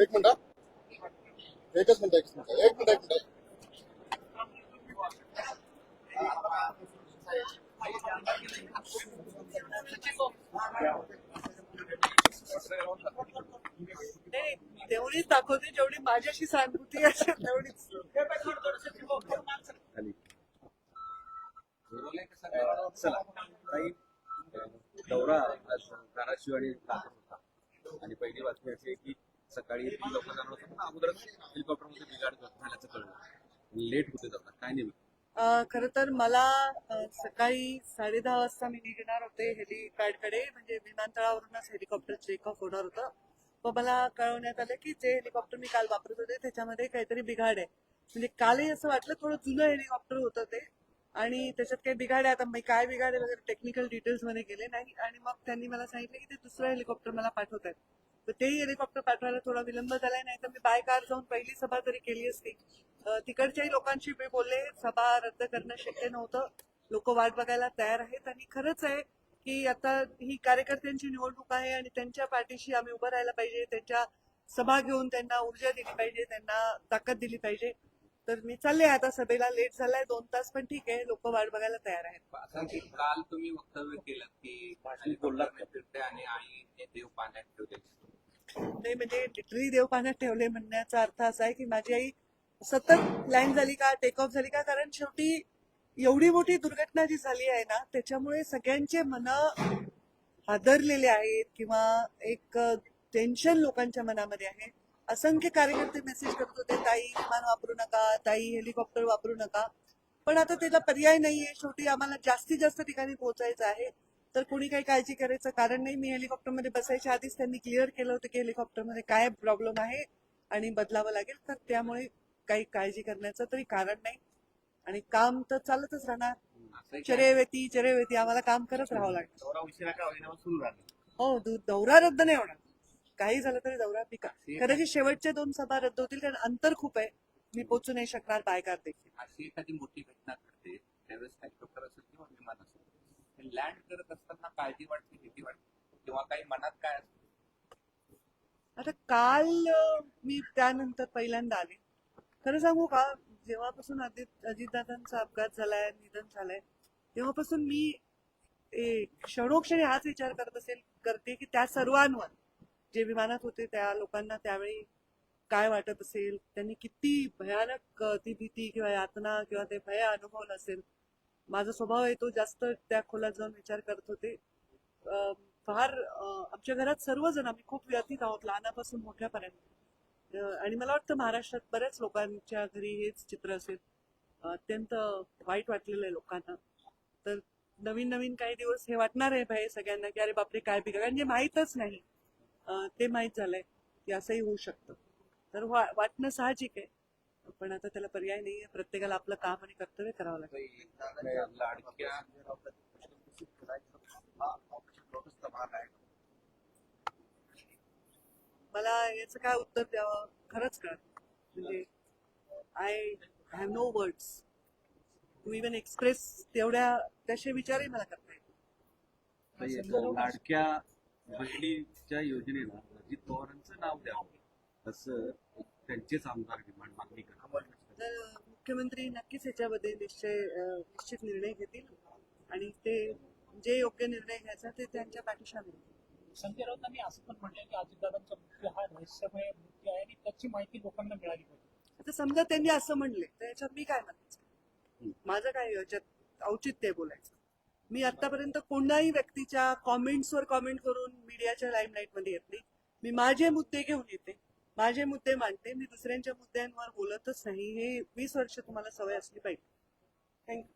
एक मिनिट. एकच मिनिट एकच मिनिट एक मिनिट एक मिनिट. तेवढीच दाखवते जेवढी माझ्याशी सहानुभूती असेल तेवढीच. चला. काही दौरा धाराशिव आणि काकड होता आणि पहिली बातमी अशी आहे की सकाळी तीन लवकर जाणार होते पण अगोदरच हेलिकॉप्टरमध्ये बिघाड झाल्याचं कळलं. लेट होते जातात? काय नाही खर खरं तर मला सकाळी साडे दहा वाजता मी निघणार होते हेलिपॅडकडे म्हणजे विमानतळावरूनच हेलिकॉप्टर चेक ऑफ होणार होतं. व मला कळवण्यात आलं की जे हेलिकॉप्टर मी काल वापरत होते त्याच्यामध्ये काहीतरी बिघाड आहे. म्हणजे कालही असं वाटलं थोडं जुनं हेलिकॉप्टर होतं ते. आणि त्याच्यात काही बिघाड आहे आता मी काय बिघाड आहे वगैरे टेक्निकल डिटेल्समध्ये गेले नाही. आणि मग त्यांनी मला सांगितलं की ते दुसरं हेलिकॉप्टर मला पाठवत आहेत तर तेही हेलिकॉप्टर पाठवायला थोडा विलंब झालाय नाही तर मी बाय कार जाऊन पहिली सभा तरी केली असती. तिकडच्याही लोकांशी मी बोलले सभा रद्द करणं शक्य नव्हतं. लोक वाट बघायला तयार आहेत आणि खरंच आहे की आता ही कार्यकर्त्यांची निवडणूक आहे आणि त्यांच्या पाठीशी आम्ही उभं राहायला पाहिजे त्यांच्या सभा घेऊन त्यांना ऊर्जा दिली पाहिजे त्यांना ताकद दिली पाहिजे. तर मी चालले आता सभेला लेट झालाय दोन तास पण ठीक आहे लोक वाट बघायला तयार आहेत. काल तुम्ही वक्तव्य केलं की आणि आई देव पाण्यात ठेवले नाही म्हणजे लिटरली देव पाण्यात ठेवले म्हणण्याचा अर्थ असा आहे की माझी आई सतत लँड झाली का टेक ऑफ झाली का कारण शेवटी एवढी मोठी दुर्घटना जी झाली आहे ना त्याच्यामुळे सगळ्यांचे मन हादरलेले आहेत किंवा एक टेन्शन लोकांच्या मनामध्ये आहे. असंख्य कार्यकर्ते मेसेज करत होते ताई विमान वापरू नका ताई हेलिकॉप्टर वापरू नका. पण आता त्याला पर्याय नाहीये. शेवटी आम्हाला जास्तीत जास्त ठिकाणी पोहोचायचं आहे. तर कोणी काही काळजी करायचं कारण नाही? मी हेलिकॉप्टरमध्ये बसायच्या आधीच त्यांनी क्लिअर केलं होतं की हेलिकॉप्टरमध्ये काय प्रॉब्लेम आहे आणि बदलावं लागेल. तर त्यामुळे काही काळजी करण्याचं तरी कारण नाही. आणि काम तर चालतच राहणार. चरेवेती चरेवेती आम्हाला काम करत राहावं झाला हो दौरा रद्द नाही होणार. काही झालं तरी दौरा पिका. कदाचित शेवटच्या दोन सभा रद्द होतील कारण अंतर खूप आहे. मी पोचू नाही शकणार बायकार देखील अशी एखादी मोठी घटना घडते त्यावेळेस हेलिकॉप्टर असेल किंवा विमान असेल लँड करत असताना काळजी वाटते भीती वाटते? किंवा काही मनात काय असतं? आता काल मी त्यानंतर पहिल्यांदा आले. खरं सांगू का जेव्हापासून अजित अजितदादांचा अपघात झालाय निधन झालंय तेव्हापासून मी क्षणोक्षणी हाच विचार करत असेल करते की त्या सर्वांवर जे विमानात होते त्या लोकांना त्यावेळी काय वाटत असेल त्यांनी किती भयानक ती भीती किंवा यातना किंवा ते भय अनुभवलं असेल माझा स्वभाव आहे तो जास्त त्या खोलात जाऊन विचार करत होते. फार आमच्या घरात सर्वजण आम्ही खूप व्यथित आहोत लहानापासून मोठ्यापर्यंत. आणि मला वाटतं महाराष्ट्रात बऱ्याच लोकांच्या घरी हेच चित्र असेल. अत्यंत वाईट वाटलेलं आहे लोकांना. तर नवीन नवीन काही दिवस हे वाटणार आहे भाई सगळ्यांना की अरे बापरे काय बिघड कारण जे माहीतच नाही. ते माहीत झालंय की असंही होऊ शकतं. तर वा- वाटणं साहजिक आहे. पण आता त्याला पर्याय नाहीये प्रत्येकाला आपलं काम आणि कर्तव्य करावं लागेल लाडक्या मला याचं काय उत्तर द्यावं? खरंच कळ म्हणजे I have no words to even express तेवढ्या त्याचे विचारही मला करता येत लाडक्या बहिणीच्या योजनेला अजित पवारांचं नाव द्यावं. असं त्यांचेच आमदार डिमांड मागणी करतात. तर मुख्यमंत्री नक्कीच याच्यामध्ये निश्चय निश्चित निर्णय घेतील. आणि ते जे योग्य निर्णय घ्यायचा ते त्यांच्या पाठीशी आम्ही राहू. संजय राऊतांनी असं पण म्हटलंय की अजितदादांचा मृत्यू हा रहस्यमय मृत्यू आहे आणि त्याची माहिती लोकांना मिळाली पाहिजे. आता समजा त्यांनी असं म्हणले तर याच्यात मी काय म्हणायचं? माझं काय याच्यात औचित्य आहे बोलायचं. मी आतापर्यंत कोणाही व्यक्तीच्या कॉमेंट्सवर कॉमेंट करून मीडियाच्या लाईमलाईटमध्ये येत नाही. मी माझे मुद्दे घेऊन येते. माझे मुद्दे मांडते मी दुसऱ्यांच्या मुद्द्यांवर बोलतच नाही. हे वीस वर्ष तुम्हाला सवय असली पाहिजे. थँक्यू.